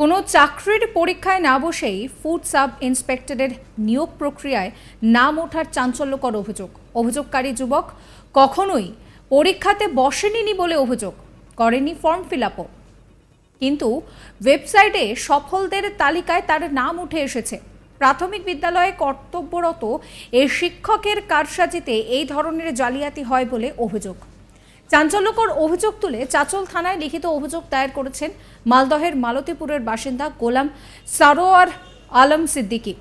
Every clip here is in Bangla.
কোনো চাকরির পরীক্ষায় না বসেই ফুড সাব ইন্সপেক্টরের নিয়োগ প্রক্রিয়ায় নাম ওঠার চাঞ্চল্যকর অভিযোগ। অভিযোগকারী যুবক, কখনোই পরীক্ষাতে বসেনি বলে অভিযোগ করেনি ফর্ম ফিল আপও কিন্তু ওয়েবসাইটে সফলদের তালিকায় তার নাম উঠে এসেছে। প্রাথমিক বিদ্যালয়ে কর্তব্যরত এই শিক্ষকের কারসাজিতে এই ধরনের জালিয়াতি হয় বলে অভিযোগ। চাঞ্চল্যকর অভিযোগ তুলে চাচল থানায় লিখিত অভিযোগ দায়ের করেছেন মালদহের মালতীপুরের বাসিন্দা গোলাম সারোয়ার আলম সিদ্দিকি।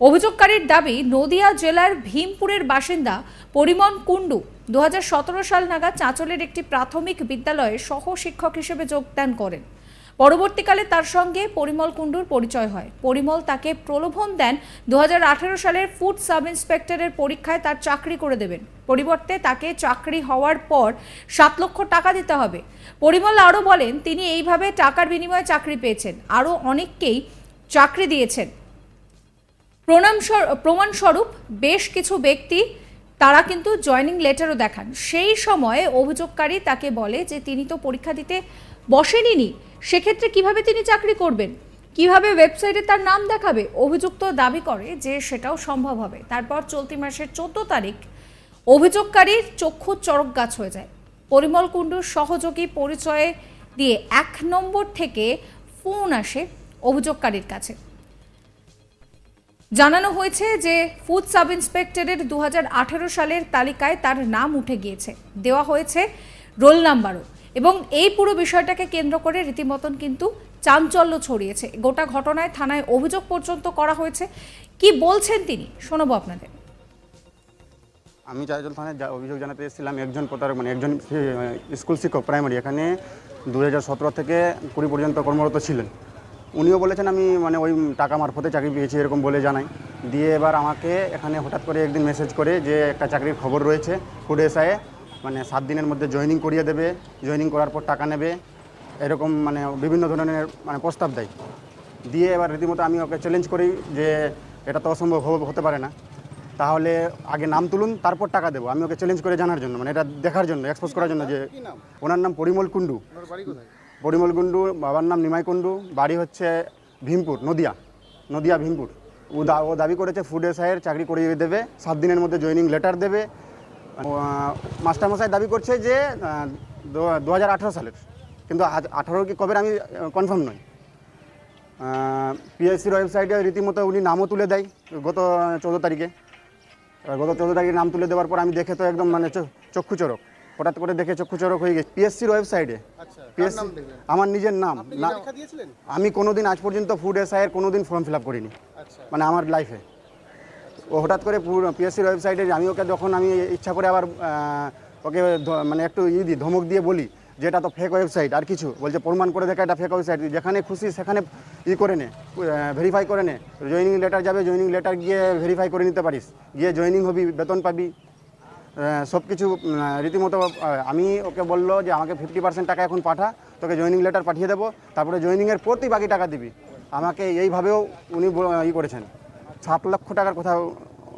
অভিযোগকারীর দাবি, নদিয়া জেলার ভীমপুরের বাসিন্দা পরিমন কুণ্ডু দু হাজার সতেরো সাল নাগাদ চাঁচলের একটি প্রাথমিক বিদ্যালয়ে সহ শিক্ষক হিসেবে যোগদান করেন। পরবর্তীকালে তার সঙ্গে পরিমল কুণ্ডুর পরিচয় হয়। পরিমল তাকে প্রলোভন দেন দু হাজার আঠেরো সালের ফুড সাব ইন্সপেক্টরের পরীক্ষায় তার চাকরি করে দেবেন। পরিবর্তে তাকে চাকরি হওয়ার পর সাত লক্ষ টাকা দিতে হবে। পরিমল আরও বলেন, তিনি এইভাবে টাকার বিনিময়ে চাকরি পেয়েছেন। আরও অনেককেই চাকরি দিয়েছেন। প্রণাম প্রমাণস্বরূপ বেশ কিছু ব্যক্তি তারা কিন্তু জয়নিং লেটারও দেখান। সেই সময়ে অভিযোগকারী তাকে বলে যে, তিনি তো পরীক্ষা দিতে বসেনি সেক্ষেত্রে কীভাবে তিনি চাকরি করবেন? কীভাবে ওয়েবসাইটে তার নাম দেখাবে? অভিযুক্ত দাবি করে যে সেটাও সম্ভব হবে। তারপর চলতি মাসের চোদ্দ তারিখ অভিযোগকারীর চক্ষু চরক গাছ হয়ে যায়। পরিমল কুণ্ডুর সহযোগী পরিচয়ে দিয়ে এক নম্বর থেকে ফোন আসে অভিযোগকারীর কাছে। জানানো হয়েছে যে ফুড সাব ইন্সপেক্টরের দু হাজার আঠেরো সালের তালিকায় তার নাম উঠে গিয়েছে। দেওয়া হয়েছে রোল নাম্বারও। এবং এই পুরো বিষয়টাকে কেন্দ্র করে রীতিমতন কিন্তু চাঞ্চল্য ছড়িয়েছে। গোটা ঘটনায় থানায় অভিযোগ পর্যন্ত করা হয়েছে। কি বলছেন তিনি? শোনাবো আপনাদের। আমি চারজল থানায় অভিযোগ জানাতে এসেছিলাম, একজন প্রতারক মানে একজন স্কুল শিক্ষক প্রাইমারি এখানে দুই হাজার সতেরো থেকে কুড়ি পর্যন্ত কর্মরত ছিলেন। উনিও বলেছেন, আমি মানে ওই টাকা মারফতে চাকরি পেয়েছি, এরকম বলে জানাই। দিয়ে এবার আমাকে এখানে হঠাৎ করে একদিন মেসেজ করে যে একটা চাকরির খবর রয়েছে ফুড মানে সাত দিনের মধ্যে জয়েনিং করিয়ে দেবে জয়েনিং করার পর টাকা নেবে এরকম মানে বিভিন্ন ধরনের মানে প্রস্তাব দেয়। দিয়ে এবার রীতিমতো আমি ওকে চ্যালেঞ্জ করি যে এটা তো অসম্ভব হতে পারে না। তাহলে আগে নাম তুলুন তারপর টাকা দেবো। আমি ওকে চ্যালেঞ্জ করে জানার জন্য মানে এটা দেখার জন্য এক্সপোজ করার জন্য যে ওনার নাম পরিমল কুণ্ডু। পরিমল কুণ্ডু বাবার নাম নিমাই কুণ্ডু বাড়ি হচ্ছে ভীমপুর নদিয়া নদিয়া ভীমপুর। ও দা- ও দাবি করেছে ফুড এসআইয়ের চাকরি করিয়ে দেবে সাত দিনের মধ্যে জয়েনিং লেটার দেবে মাস্টারমশাই দাবি করছে যে দু হাজার আঠারো সালের কিন্তু আঠারো কি কবে আমি কনফার্ম নই। পিএসসির ওয়েবসাইটে রীতিমতো উনি নামও তুলে দেয় গত চৌদ্দ তারিখে। গত চৌদ্দ তারিখে নাম তুলে দেওয়ার পর আমি দেখে তো একদম মানে চক্ষু চরক হঠাৎ করে দেখে চক্ষু চরক হয়ে গেছে। পিএসসির ওয়েবসাইটে পিএসসি আমার নিজের নাম। আমি কোনোদিন আজ পর্যন্ত ফুড এসআইয়ের কোনোদিন ফর্ম ফিল আপ করিনি। আচ্ছা। মানে আমার লাইফে ও হঠাৎ করে পিএসসির ওয়েবসাইটে আমি ওকে যখন আমি ইচ্ছা করে আবার ওকে মানে একটু ই দিই ধমক দিয়ে বলি, যে এটা তো ফেক ওয়েবসাইট আর কিছু, বলছে প্রমাণ করে দেখা, এটা ফেক ওয়েবসাইট যেখানে খুশি সেখানে ই করে নে ভেরিফাই করে নে জয়েনিং লেটার যাবে জয়েনিং লেটার গিয়ে ভেরিফাই করে নিতে পারিস, গিয়ে জয়েনিং হবি, বেতন পাবি সব কিছু রীতিমতো আমি ওকে বলল যে আমাকে ফিফটি পার্সেন্ট টাকা এখন পাঠা, তোকে জয়েনিং লেটার পাঠিয়ে দেবো, তারপরে জয়েনিংয়ের প্রতি বাকি টাকা দিবি, আমাকে এইভাবেও উনি ই করেছেন। সাত লক্ষ টাকার কোথাও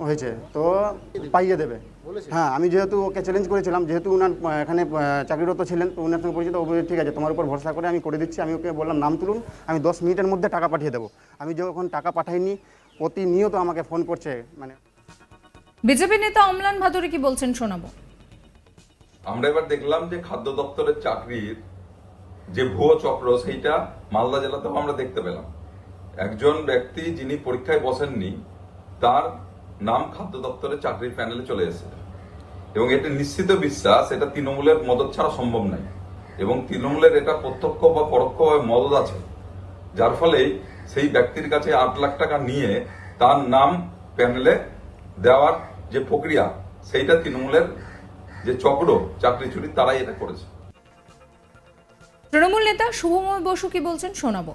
হয়েছে তো পাইয়ে দেবে। হ্যাঁ আমি যেহেতু ওকে চ্যালেঞ্জ করেছিলাম যেহেতু উনার এখানে চাকরিরত ছিলেন তো উনার সঙ্গে পরিচিত ও ঠিক আছে তোমার উপর ভরসা করে আমি করে দিচ্ছি আমি ওকে বললাম নাম তুলুন আমি দশ মিনিটের মধ্যে টাকা পাঠিয়ে দেবো। আমি যখন টাকা পাঠাইনি প্রতিনিয়ত আমাকে ফোন করছে মানে। বিজেপি নেতা অমলান ভাদুরী কি বলছেন শোনাবো? আমরা এবার দেখলাম যে খাদ্য দপ্তরের চাকরির যে ভুয়ো চক্র সেইটা মালদা জেলাতেও আমরা দেখতে পেলাম। একজন ব্যক্তি যিনি পরীক্ষায় বসেননি, তার নাম খাদ্য দপ্তরের চাকরির প্যানেলে চলে এসেছে এবং এটা নিশ্চিত বিশ্বাস, এটা তৃণমূলের মদত ছাড়া সম্ভব নয় এবং তৃণমূলের এটা প্রত্যক্ষ বা পরোক্ষভাবে মদত আছে, যার ফলে সেই ব্যক্তির কাছে আট লাখ টাকা নিয়ে তার নাম প্যানেলে দেওয়ার যে প্রক্রিয়া, সেইটা তৃণমূলের যে চক্র, চাকরি চুরি, তারাই এটা করেছে। তৃণমূল নেতা শুভময় বসু কি বলছেন শোনাবো।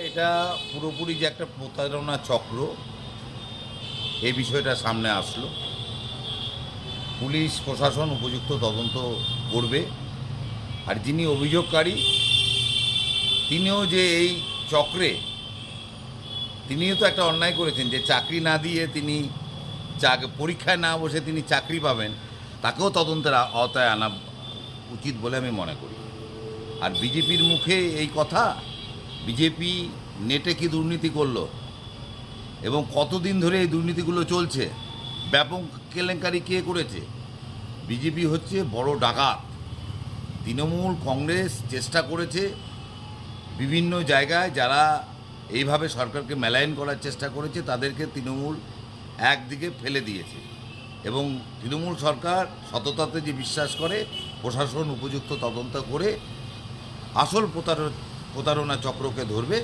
এটা পুরোপুরি যে একটা প্রতারণা চক্র এই বিষয়টা সামনে আসলো। পুলিশ, প্রশাসন উপযুক্ত তদন্ত করবে। আর যিনি অভিযোগকারী, তিনিও যে এই চক্রে, তিনিও তো একটা অন্যায় করেছেন যে চাকরি না দিয়ে তিনি পরীক্ষায় না বসে তিনি চাকরি পাবেন, তাকেও তদন্তের আওতায় আনা উচিত বলে আমি মনে করি। আর বিজেপির মুখে এই কথা বিজেপি নেটে কি দুর্নীতি করল? এবং কতদিন ধরে এই দুর্নীতিগুলো চলছে? ব্যাপক কেলেঙ্কারি কে করেছে? বিজেপি হচ্ছে বড় ডাকাত। তৃণমূল কংগ্রেস চেষ্টা করেছে বিভিন্ন জায়গায় যারা এইভাবে সরকারকে মেলাইন করার চেষ্টা করেছে, তাদেরকে তৃণমূল একদিকে ফেলে দিয়েছে। এবং তৃণমূল সরকার সততাতে যে বিশ্বাস করে, প্রশাসন উপযুক্ত তদন্ত করে, আসল প্রতার প্রতারণা চক্রকে ধরবে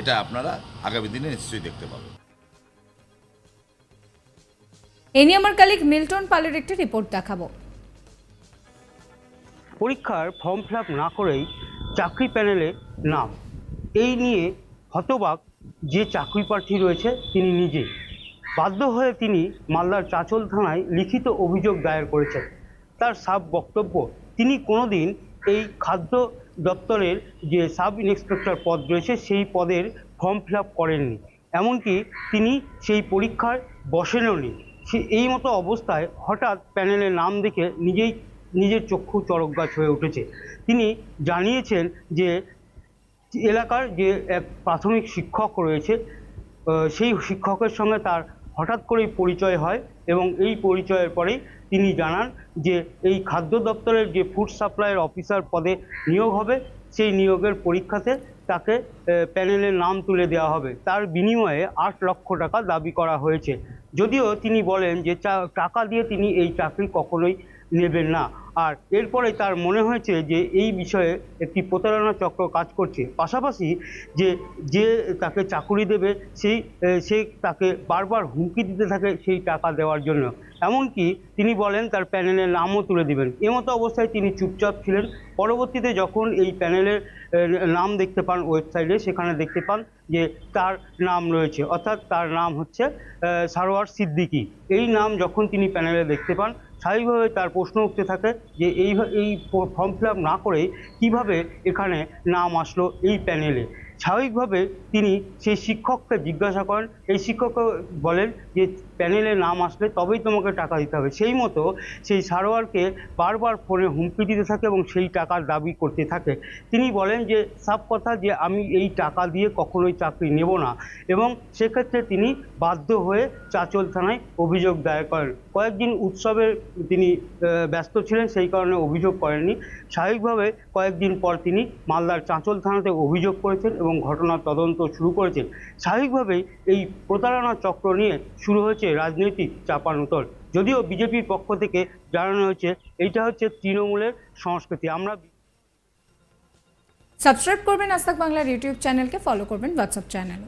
এটা আপনারা আগামী দিনে নিশ্চয়ই দেখতে পাবেন। এ নিয়ে আমার কালিক মিল্টন পালের একটি রিপোর্ট দেখাবো। পরীক্ষার ফর্ম ফিল আপ না করেই চাকরি প্যানেলে নাম। এই নিয়ে হতবাক যে চাকরি প্রার্থী রয়েছে তিনি নিজেই বাধ্য হয়ে তিনি মালদার চাচল থানায় লিখিত অভিযোগ দায়ের করেছেন। তার সাব বক্তব্য তিনি কোনোদিন এই খাদ্য দপ্তরের যে সাব ইন্সপেক্টর পদ রয়েছে, সেই পদের ফর্ম ফিল আপ করেননি। এমনকি তিনি সেই পরীক্ষার বসেনওনি সে এই মতো অবস্থায় হঠাৎ প্যানেলে নাম দেখে নিজেই নিজের চক্ষু চড়ক গাছ হয়ে উঠেছে। তিনি জানিয়েছেন যে এলাকার যে এক প্রাথমিক শিক্ষক রয়েছে সেই শিক্ষকের সঙ্গে তার হঠাৎ করেই পরিচয় হয় এবং এই পরিচয়ের পরেই তিনি জানান যে এই খাদ্য দপ্তরের যে ফুড সাপ্লাইয়ের অফিসার পদে নিয়োগ হবে, সেই নিয়োগের পরীক্ষাতে তাকে প্যানেলের নাম তুলে দেওয়া হবে। তার বিনিময়ে আট লক্ষ টাকা দাবি করা হয়েছে। যদিও তিনি বলেন যে টাকা দিয়ে তিনি এই চাকরি কখনোই নেবেন না। আর এরপরে তার মনে হয়েছে যে এই বিষয়ে একটি প্রতারণা চক্র কাজ করছে। পাশাপাশি যে যে তাকে চাকুরি দেবে, সেই সে তাকে বারবার হুমকি দিতে থাকে সেই টাকা দেওয়ার জন্য। এমনকি তিনি বলেন তার প্যানেলের নামও তুলে দিবেন। এমতো অবস্থায় তিনি চুপচাপ ছিলেন। পরবর্তীতে যখন এই প্যানেলের নাম দেখতে পান ওয়েবসাইটে, সেখানে দেখতে পান যে তার নাম রয়েছে। অর্থাৎ তার নাম হচ্ছে সারোয়ার সিদ্দিকি। এই নাম যখন তিনি প্যানেলে দেখতে পান স্বাভাবিকভাবে তার প্রশ্ন উঠতে থাকে যে এই এই ফর্ম ফিল আপ না করে কীভাবে এখানে নাম আসলো এই প্যানেলে স্বাভাবিকভাবে তিনি সেই শিক্ষককে জিজ্ঞাসা করেন, এই শিক্ষককে বলেন যে প্যানেলে নাম আসলে তবেই তোমাকে টাকা দিতে হবে। সেই মতো সেই সারোয়ারকে বারবার ফোনে হুমকি দিতে থাকে এবং সেই টাকার দাবি করতে থাকে। তিনি বলেন যে সাফ কথা যে আমি এই টাকা দিয়ে কখনোই চাকরি নেব না এবং সেক্ষেত্রে তিনি বাধ্য হয়ে চাচল থানায় অভিযোগ দায়ের করেন। কয়েকদিন উৎসবের তিনি ব্যস্ত ছিলেন, সেই কারণে অভিযোগ করেননি। স্বাভাবিকভাবে কয়েকদিন পর তিনি মালদার চাঁচল থানাতে অভিযোগ করেছেন এবং ঘটনার তদন্ত শুরু করেছেন। স্বাভাবিকভাবেই এই প্রতারণা চক্র নিয়ে শুরু হয়েছে রাজনৈতিক চাপানুতর যদিও বিজেপির পক্ষ থেকে জানানো হয়েছে, এইটা হচ্ছে তৃণমূলের সংস্কৃতি। আমরা সাবস্ক্রাইব করবেন আস্তাক বাংলার ইউটিউব চ্যানেলকে ফলো করবেন হোয়াটসঅ্যাপ চ্যানেল